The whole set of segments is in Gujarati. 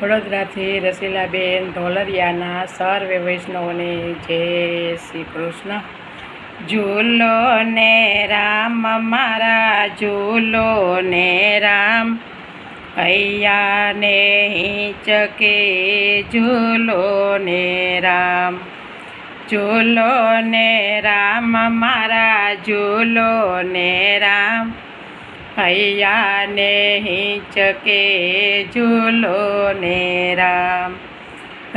વડોદરાથી રસીલાબેન ઢોલરિયાના સર્વે વૈષ્ણવને જય શ્રી કૃષ્ણ. ઝૂલો ને રામ, મારા ઝૂલો ને રામ. ને ચકે ઝૂલો ને રામ. ઝૂલો ને રામ, મારા ઝૂલો ને રામ. હૈયા ને હિંચકે ઝૂલો ને રામ.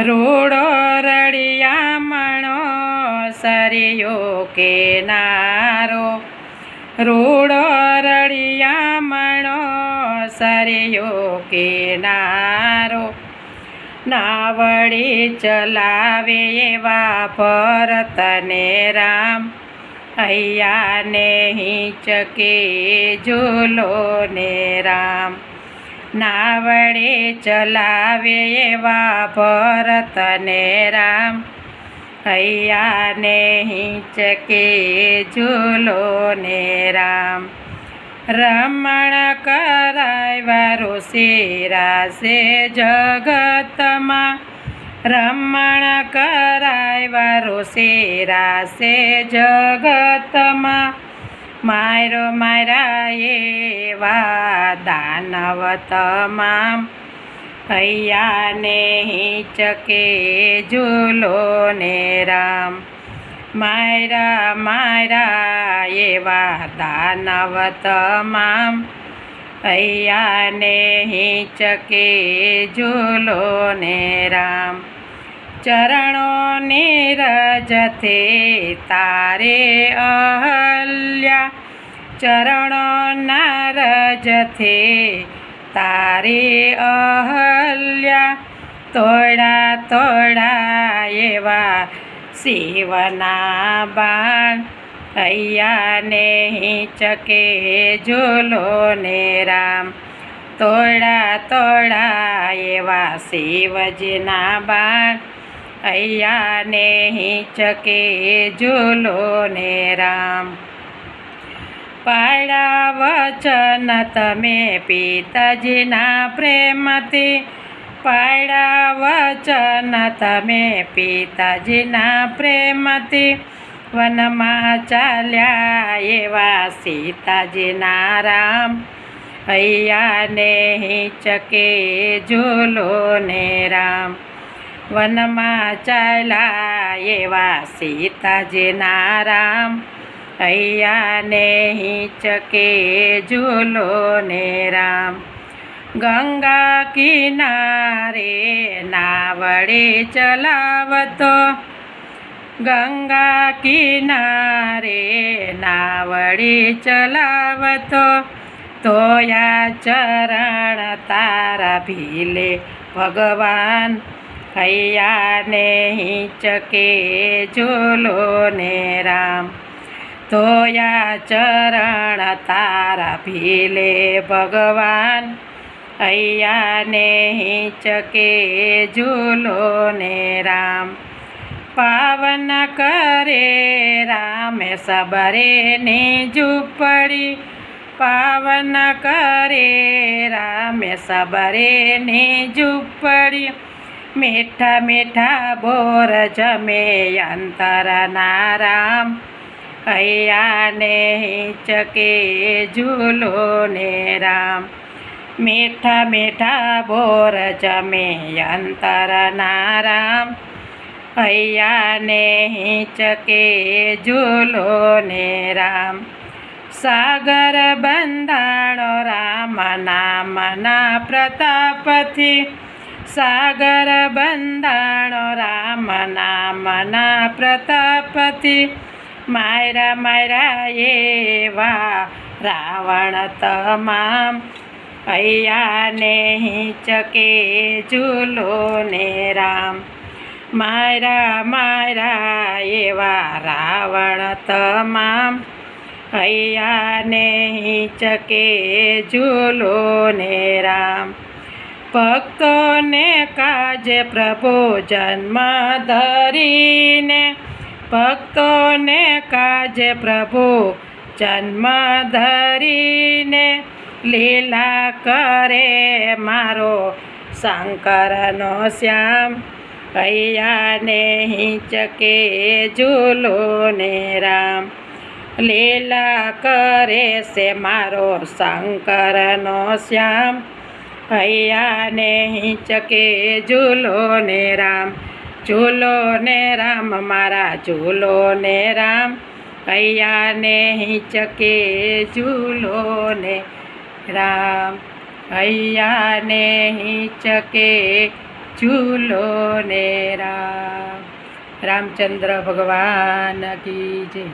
રૂડો રળિયામણો સરિયો કે નારો. રૂડો રળિયામણો સરિયો કે નારો. નાવડી ચલાવે એવા ભરતને રામ. હૈયા ને હિંચકે ઝૂલો ને રામ. નાવડે ચલાવે એવા ભરતને રામ. હૈયા ને હિંચકે ઝૂલો ને રામ. રમણ કરાયવા ઋષિરાશે જગતમાં રમણ કરાયવા ઋષિરાશે જગતમાં. માયરો મારા એવા દાનવ તમામ હૈયા ને હિંચકે ઝૂલો ને રામ. માયરા માયરા એવા દાનવ તમામ હૈયા ને હિંચકે ઝૂલો ને રામ. ચરણો નીરજથે તારે અહલ્યા. ચરણો નારજથે તારે અહલ્યા. તોડા તોડા એવા શિવના બાણ. હૈયા ને ચકે ઝૂલો ને રામ. તોડા તોડા એવા શિવજીના બાણ. હૈયા ને હિંચકે ઝૂલો ને રામ. પાડા વચન તમે પિતાજીના પ્રેમથી પાડા વચન તમે પિતાજીના પ્રેમથી, વનમાં ચાલ્યા એવા સીતાજીના રામ હૈયા ને હિંચકે ઝૂલો ને રામ. વનમાં ચાલ્યા એવા સીતાજીના રામ અહીંયા નહીં ચકે ઝૂલો ને રામ. ગંગા કિનારે નાવડે ચલાવતો. ગંગા કિનારે નાવડે ચલાવતો. તોયા ચરણ તારા ભીલે ભગવાન. હૈયા ને હિંચકે ઝૂલો ને રામ. ધોયા ચરણ તારા ભીલે ભગવાન. હૈયા ને હિંચકે ઝૂલો ને રામ. પાવન કરે રામે સબરે ને ઝૂંપડી પાવન કરે રામે સબરે ને ઝૂંપડી મીઠા મીઠા બોર જમે અંતરના રામ હૈયા ને હિંચકે ઝૂલો ને રામ. મીઠા મીઠા બોર જમે અંતરના રામ હૈયા ને હિંચકે ઝૂલો ને રામ. સાગર બંધાણો રામ નામના પ્રતાપથી સાગર બંધાણો રામ નામના પ્રતાપતિ માયરા માયરા એવા રાવણ તમામ હૈયા ને હિંચકે ઝૂલો ને રામ માયરા માયરા એવા રાવણ તમામ હૈયા ને હિંચકે ઝૂલો ને રામ ભક્તોને કાજે પ્રભુ જન્મ ધરીને ભક્તોને કાજે પ્રભુ જન્મ ધરીને લીલા કરે મારો શંકરનો શ્યામ. કૈયાને હિંચકે ઝૂલો ને રામ. લીલા કરે છે મારો શંકરનો શ્યામ. હૈયાને હિંચકે ઝૂલો ને રામ ઝૂલો ને રામ, મારા ઝૂલો ને રામ. હૈયાને હિંચકે ઝૂલો ને રામ હૈયાને હિંચકે ઝૂલો ને રામ. રામચંદ્ર ભગવાન કી જય.